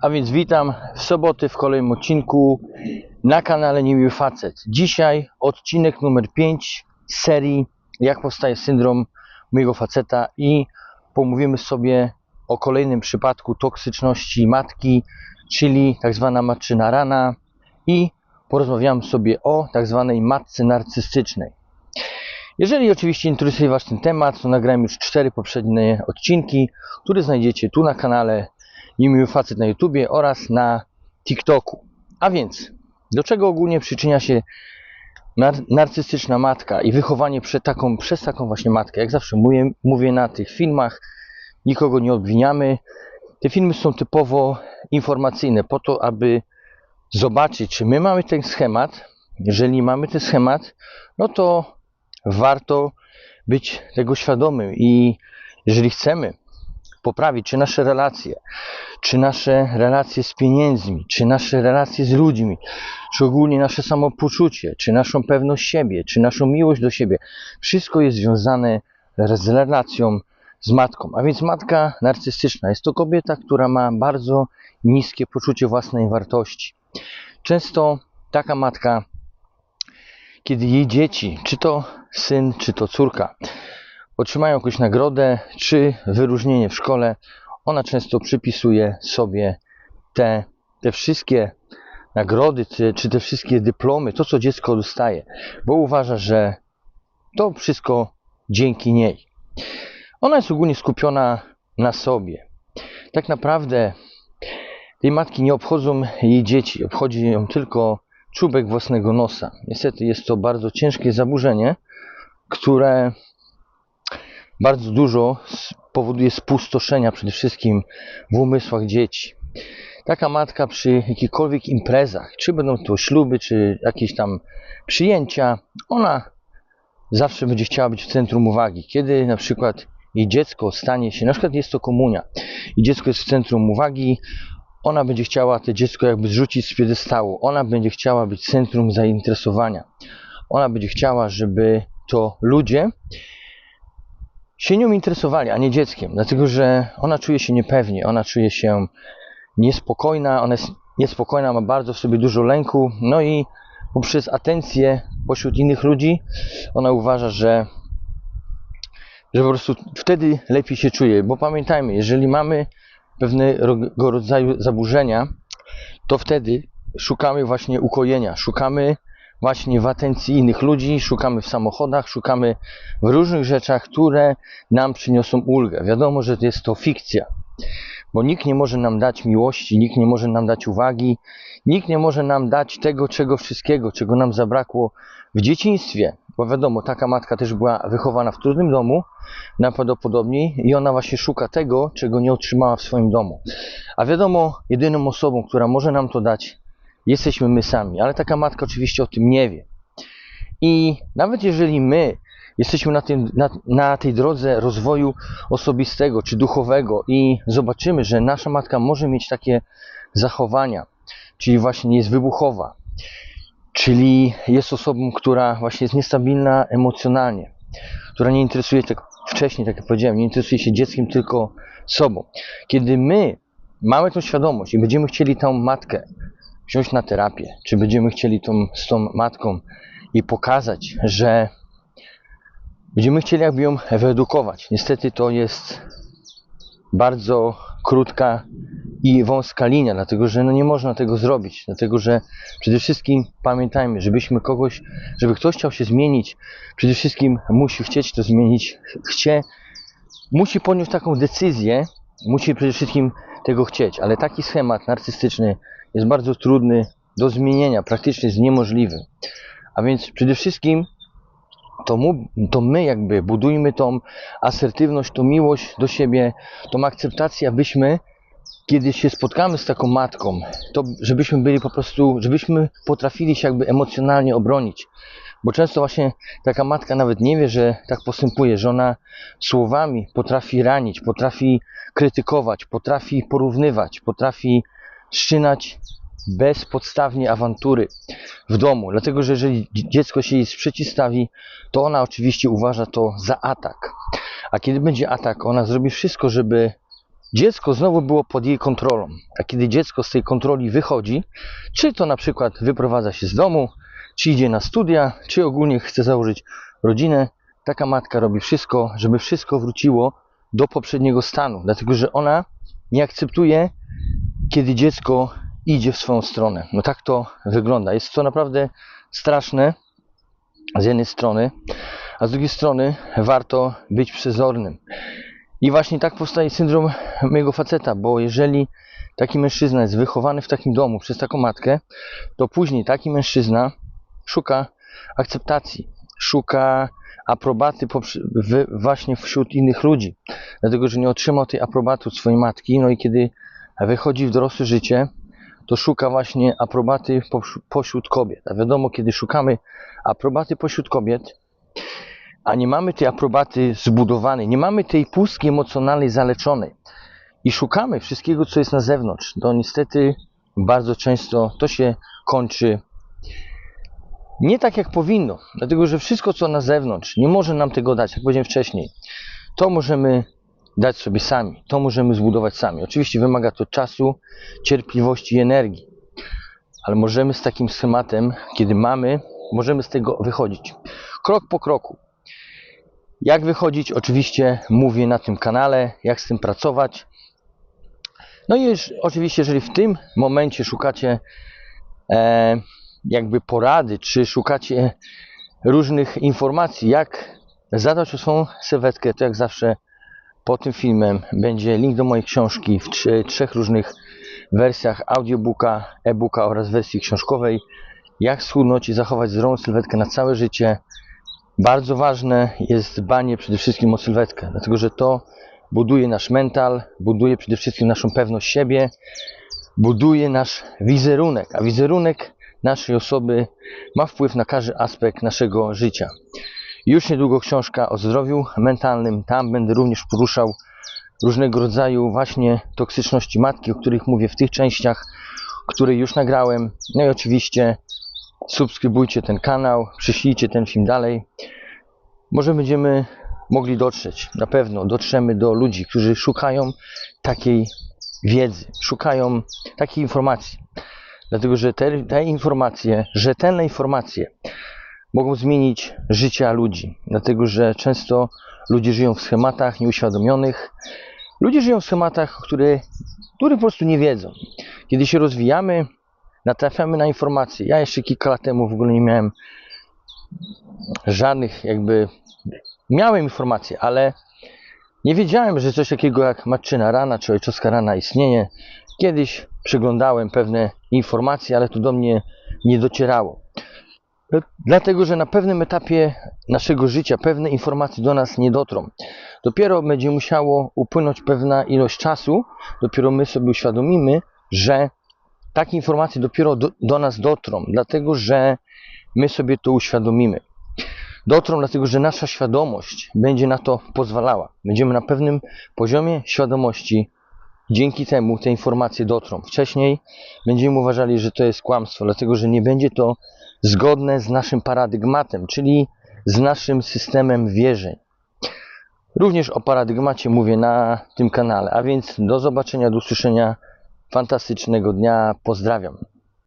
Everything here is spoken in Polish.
A więc witam w soboty w kolejnym odcinku na kanale Niemiły Facet. Dzisiaj odcinek numer 5 z serii Jak powstaje syndrom mojego faceta i pomówimy sobie o kolejnym przypadku toksyczności matki, czyli tak zwana matczyna rana i porozmawiamy sobie o tak zwanej matce narcystycznej. Jeżeli oczywiście interesuje Was ten temat, to nagrałem już cztery poprzednie odcinki, które znajdziecie tu na kanale Niemiły Facet na YouTubie oraz na TikToku. A więc, do czego ogólnie przyczynia się nar- narcystyczna matka i wychowanie przed taką, przez taką właśnie matkę? Jak zawsze mówię, mówię na tych filmach, nikogo nie obwiniamy. Te filmy są typowo informacyjne, po to, aby zobaczyć, czy my mamy ten schemat. Jeżeli mamy ten schemat, no to warto być tego świadomym i jeżeli chcemy poprawić czy nasze relacje, czy nasze relacje z pieniędzmi, czy nasze relacje z ludźmi, czy ogólnie nasze samopoczucie, czy naszą pewność siebie, czy naszą miłość do siebie, wszystko jest związane z relacją z matką. A więc matka narcystyczna jest to kobieta, która ma bardzo niskie poczucie własnej wartości. Często taka matka, kiedy jej dzieci, czy to syn, czy to córka, otrzymają jakąś nagrodę czy wyróżnienie w szkole, ona często przypisuje sobie te, te wszystkie nagrody, czy, te wszystkie dyplomy, to co dziecko dostaje, bo uważa, że to wszystko dzięki niej. Ona jest ogólnie skupiona na sobie. Tak naprawdę tej matki nie obchodzą jej dzieci, obchodzi ją tylko czubek własnego nosa. Niestety jest to bardzo ciężkie zaburzenie, które bardzo dużo powoduje spustoszenia przede wszystkim w umysłach dzieci. Taka matka przy jakichkolwiek imprezach, czy będą to śluby, czy jakieś tam przyjęcia, ona zawsze będzie chciała być w centrum uwagi. Kiedy na przykład jej dziecko stanie się, na przykład jest to komunia i dziecko jest w centrum uwagi, ona będzie chciała to dziecko jakby zrzucić z piedestału. Ona będzie chciała być centrum zainteresowania. Ona będzie chciała, żeby to ludzie się nią interesowali, a nie dzieckiem, dlatego że ona czuje się niepewnie, ona czuje się niespokojna, ona jest niespokojna, ma bardzo w sobie dużo lęku, no i poprzez atencję pośród innych ludzi ona uważa, że, że po prostu wtedy lepiej się czuje, bo pamiętajmy, jeżeli mamy pewnego rodzaju zaburzenia, to wtedy szukamy właśnie ukojenia, szukamy właśnie w atencji innych ludzi, szukamy w samochodach, szukamy w różnych rzeczach, które nam przyniosą ulgę. Wiadomo, że jest to fikcja, bo nikt nie może nam dać miłości, nikt nie może nam dać uwagi, nikt nie może nam dać tego, czego wszystkiego, czego nam zabrakło w dzieciństwie. Bo wiadomo, taka matka też była wychowana w trudnym domu, najprawdopodobniej, i ona właśnie szuka tego, czego nie otrzymała w swoim domu. A wiadomo, jedyną osobą, która może nam to dać, jesteśmy my sami, ale taka matka oczywiście o tym nie wie. I nawet jeżeli my jesteśmy na, tym, na, na tej drodze rozwoju osobistego czy duchowego i zobaczymy, że nasza matka może mieć takie zachowania, czyli właśnie jest wybuchowa, czyli jest osobą, która właśnie jest niestabilna emocjonalnie, która nie interesuje tak wcześniej, tak jak powiedziałem, nie interesuje się dzieckiem, tylko sobą. Kiedy my mamy tą świadomość i będziemy chcieli tą matkę wziąć na terapię, czy będziemy chcieli tą, z tą matką jej pokazać, że będziemy chcieli jakby ją wyedukować. Niestety to jest bardzo krótka i wąska linia, dlatego że no nie można tego zrobić, dlatego że przede wszystkim pamiętajmy, żebyśmy kogoś, żeby ktoś chciał się zmienić, przede wszystkim musi chcieć to zmienić, chcie, musi podjąć taką decyzję, musi przede wszystkim tego chcieć, ale taki schemat narcystyczny jest bardzo trudny do zmienienia, praktycznie jest niemożliwy. A więc przede wszystkim to, mu, to my jakby budujmy tą asertywność, tą miłość do siebie, tą akceptację, abyśmy kiedy się spotkamy z taką matką, to żebyśmy byli po prostu, żebyśmy potrafili się jakby emocjonalnie obronić. Bo często właśnie taka matka nawet nie wie, że tak postępuje, że ona słowami potrafi ranić, potrafi krytykować, potrafi porównywać, potrafi szczynać bezpodstawnie awantury w domu. Dlatego, że jeżeli dziecko się jej przeciwstawi, to ona oczywiście uważa to za atak. A kiedy będzie atak, ona zrobi wszystko, żeby dziecko znowu było pod jej kontrolą. A kiedy dziecko z tej kontroli wychodzi, czy to na przykład wyprowadza się z domu, czy idzie na studia, czy ogólnie chce założyć rodzinę, taka matka robi wszystko, żeby wszystko wróciło do poprzedniego stanu, dlatego że ona nie akceptuje, kiedy dziecko idzie w swoją stronę. No tak to wygląda. Jest to naprawdę straszne z jednej strony, a z drugiej strony warto być przezornym. I właśnie tak powstaje syndrom mojego faceta, bo jeżeli taki mężczyzna jest wychowany w takim domu przez taką matkę, to później taki mężczyzna szuka akceptacji, szuka aprobaty właśnie wśród innych ludzi, dlatego że nie otrzymał tej aprobaty od swojej matki, no i kiedy wychodzi w dorosłe życie, to szuka właśnie aprobaty poś- pośród kobiet. A wiadomo, kiedy szukamy aprobaty pośród kobiet, a nie mamy tej aprobaty zbudowanej, nie mamy tej pustki emocjonalnej zaleczonej i szukamy wszystkiego, co jest na zewnątrz, to niestety bardzo często to się kończy nie tak, jak powinno, dlatego że wszystko, co na zewnątrz, nie może nam tego dać, jak powiedziałem wcześniej. To możemy dać sobie sami, to możemy zbudować sami. Oczywiście wymaga to czasu, cierpliwości i energii, ale możemy z takim schematem, kiedy mamy, możemy z tego wychodzić. Krok po kroku. Jak wychodzić? Oczywiście mówię na tym kanale, jak z tym pracować. No i już, oczywiście, jeżeli w tym momencie szukacie e, jakby porady, czy szukacie różnych informacji, jak zadać o swoją sylwetkę, to jak zawsze pod tym filmem będzie link do mojej książki w trzech różnych wersjach audiobooka, e-booka oraz wersji książkowej. Jak schudnąć i zachować zdrową sylwetkę na całe życie. Bardzo ważne jest dbanie przede wszystkim o sylwetkę, dlatego że to buduje nasz mental, buduje przede wszystkim naszą pewność siebie, buduje nasz wizerunek, a wizerunek naszej osoby ma wpływ na każdy aspekt naszego życia. Już niedługo książka o zdrowiu mentalnym. Tam będę również poruszał różnego rodzaju właśnie toksyczności matki, o których mówię w tych częściach, które już nagrałem. No i oczywiście subskrybujcie ten kanał, przyślijcie ten film dalej. Może będziemy mogli dotrzeć, na pewno dotrzemy do ludzi, którzy szukają takiej wiedzy, szukają takiej informacji. Dlatego, że te, te informacje, rzetelne informacje mogą zmienić życia ludzi. Dlatego, że często ludzie żyją w schematach nieuświadomionych. Ludzie żyją w schematach, które, które po prostu nie wiedzą. Kiedy się rozwijamy, natrafiamy na informacje. Ja jeszcze kilka lat temu w ogóle nie miałem żadnych jakby... Miałem informacje, ale nie wiedziałem, że coś takiego jak matczyna rana czy ojczowska rana istnieje. Kiedyś przeglądałem pewne informacje, ale to do mnie nie docierało. Dlatego, że na pewnym etapie naszego życia pewne informacje do nas nie dotrą. Dopiero będzie musiało upłynąć pewna ilość czasu, dopiero my sobie uświadomimy, że takie informacje dopiero do, do nas dotrą, dlatego że my sobie to uświadomimy. Dotrą, dlatego że nasza świadomość będzie na to pozwalała. Będziemy na pewnym poziomie świadomości, dzięki temu te informacje dotrą. Wcześniej będziemy uważali, że to jest kłamstwo, dlatego że nie będzie to zgodne z naszym paradygmatem, czyli z naszym systemem wierzeń. Również o paradygmacie mówię na tym kanale, a więc do zobaczenia, do usłyszenia. Fantastycznego dnia, pozdrawiam.